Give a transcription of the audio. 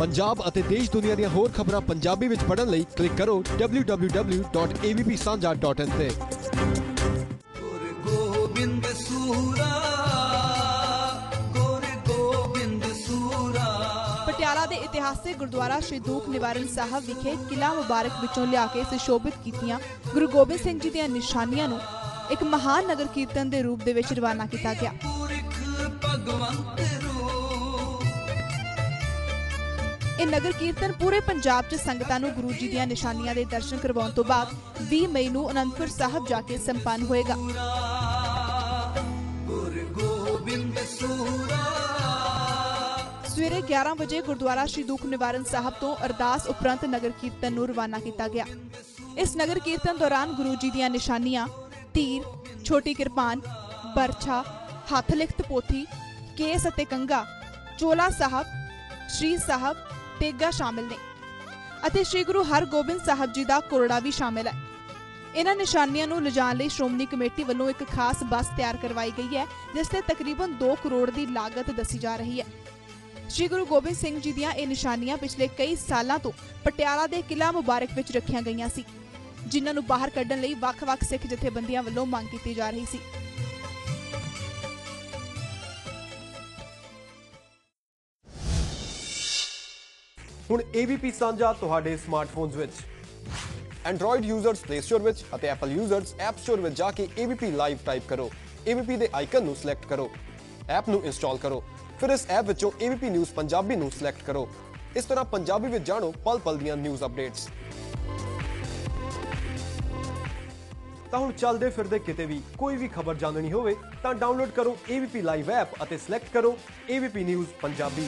ਪੰਜਾਬ ਅਤੇ ਦੇਸ਼ ਦੁਨੀਆ ਦੀਆਂ ਹੋਰ ਖਬਰਾਂ ਪੰਜਾਬੀ ਵਿੱਚ ਪੜ੍ਹਨ ਲਈ ਕਲਿੱਕ ਕਰੋ www.avpsanja.in ਤੇ। ਗੁਰ ਗੋਬਿੰਦ ਸੂਰਾ ਗੁਰ ਗੋਬਿੰਦ ਸੂਰਾ। ਪਟਿਆਲਾ ਦੇ ਇਤਿਹਾਸਿਕ ਗੁਰਦੁਆਰਾ ਸ਼੍ਰੀ ਦੁੱਖ ਨਿਵਾਰਨ ਸਾਹਿਬ ਵਿਖੇ ਕਿਲਾ ਮੁਬਾਰਕ ਵਿੱਚੋਂ ਲਿਆ ਕੇ ਸੁਸ਼ੋਭਿਤ ਕੀਤੀਆਂ ਗੁਰੂ ਗੋਬਿੰਦ ਸਿੰਘ ਜੀ ਦੀਆਂ ਨਿਸ਼ਾਨੀਆਂ ਨੂੰ ਇੱਕ ਮਹਾਨ ਨਗਰ ਕੀਰਤਨ ਦੇ ਰੂਪ ਦੇ ਵਿੱਚ ਰਵਾਨਾ ਕੀਤਾ ਗਿਆ। ਪੁਰਖ ਭਗਵੰਤ ਰੂਪ ਇਹ ਨਗਰ ਕੀਰਤਨ ਪੂਰੇ ਪੰਜਾਬ 'ਚ ਸੰਗਤਾਂ ਨੂੰ ਗੁਰੂ ਜੀ ਦੀਆਂ ਨਿਸ਼ਾਨੀਆਂ ਦੇ ਦਰਸ਼ਨ ਕਰਵਾਉਣ ਤੋਂ ਬਾਅਦ 20 ਮਈ ਨੂੰ ਅਨੰਦਪੁਰ ਸਾਹਿਬ ਜਾ ਕੇ ਸੰਪੰਨ ਹੋਏਗਾ। ਸਵੇਰੇ 11 ਵਜੇ ਗੁਰਦੁਆਰਾ ਸ਼੍ਰੀ ਦੁੱਖ ਨਿਵਾਰਨ ਸਾਹਿਬ ਤੋਂ ਅਰਦਾਸ ਉਪਰੰਤ ਨਗਰ ਕੀਰਤਨ ਨੂੰ ਰਵਾਨਾ ਕੀਤਾ ਗਿਆ। ਇਸ ਨਗਰ ਕੀਰਤਨ ਦੌਰਾਨ ਗੁਰੂ ਜੀ ਦੀਆਂ ਨਿਸ਼ਾਨੀਆਂ, ਤੀਰ, ਛੋਟੀ ਕਿਰਪਾਨ ਬਰਛਾ ਹੱਥ ਲਿਖਤ ਪੋਥੀ, ਕੇਸ ਅਤੇ ਕੰਗਾ ਚੋਲਾ ਸਾਹਿਬ, ਸ਼੍ਰੀ ਸਾਹਿਬ ਤੇਗਾ ਸ਼ਾਮਿਲ ਨੇ। ਅਤੇ ਸ਼੍ਰੀ ਗੁਰੂ ਹਰਗੋਬਿੰਦ ਸਾਹਿਬ ਜੀ ਦਾ ਕੋਰੜਾ ਵੀ ਸ਼ਾਮਿਲ ਹੈ। ਇਹਨਾਂ ਨਿਸ਼ਾਨੀਆਂ ਨੂੰ ਲਿਜਾਣ ਲਈ ਸ਼੍ਰੋਮਣੀ ਕਮੇਟੀ ਵੱਲੋਂ ਇੱਕ ਖਾਸ ਬੱਸ ਤਿਆਰ ਕਰਵਾਈ ਗਈ ਹੈ, ਜਿਸ ਤੇ ਤਕਰੀਬਨ 2 ਕਰੋੜ ਦੀ ਲਾਗਤ ਦੱਸੀ ਜਾ ਰਹੀ ਹੈ। ਸ਼੍ਰੀ ਗੁਰੂ ਗੋਬਿੰਦ ਸਿੰਘ ਜੀ ਦੀਆਂ ਇਹ ਨਿਸ਼ਾਨੀਆਂ ਪਿਛਲੇ ਕਈ ਸਾਲਾਂ ਤੋਂ ਪਟਿਆਲਾ ਦੇ ਕਿਲਾ ਮੁਬਾਰਕ ਵਿੱਚ ਰੱਖੀਆਂ ਗਈਆਂ ਸੀ, ਜਿਨ੍ਹਾਂ ਨੂੰ ਬਾਹਰ ਕੱਢਣ ਲਈ ਵੱਖ-ਵੱਖ ਸਿੱਖ ਜਥੇਬੰਦੀਆਂ ਵੱਲੋਂ ਮੰਗ ਕੀਤੀ ਜਾ ਰਹੀ ਸੀ। ਹੁਣ AVP ਸਾਂਝਾ ਤੁਹਾਡੇ ਸਮਾਰਟਫੋਨਸ ਵਿੱਚ। Android ਯੂਜ਼ਰਸ Play Store ਵਿੱਚ ਅਤੇ Apple ਯੂਜ਼ਰਸ App Store ਵਿੱਚ ਜਾ ਕੇ AVP ਲਾਈਵ ਟਾਈਪ ਕਰੋ। AVP ਦੇ ਆਈਕਨ ਨੂੰ ਸਿਲੈਕਟ ਕਰੋ। ਐਪ ਨੂੰ ਇੰਸਟਾਲ ਕਰੋ। ਫਿਰ ਇਸ ਐਪ ਵਿੱਚੋਂ AVP ਨਿਊਜ਼ ਪੰਜਾਬੀ ਨੂੰ ਸਿਲੈਕਟ ਕਰੋ। ਇਸ ਤਰ੍ਹਾਂ ਪੰਜਾਬੀ ਵਿੱਚ ਜਾਣੋ ਪਲ ਪਲ ਦੀਆਂ ਨਿਊਜ਼ ਅਪਡੇਟਸ ਤਾਂ ਹੁਣ ਚੱਲਦੇ ਫਿਰਦੇ ਕਿਤੇ ਵੀ ਕੋਈ ਵੀ ਖਬਰ ਜਾਣਨੀ ਹੋਵੇ ਤਾਂ ਡਾਊਨਲੋਡ ਕਰੋ ABP ਲਾਈਵ ਐਪ ਅਤੇ ਸਿਲੈਕਟ ਕਰੋ ABP ਨਿਊਜ਼ ਪੰਜਾਬੀ।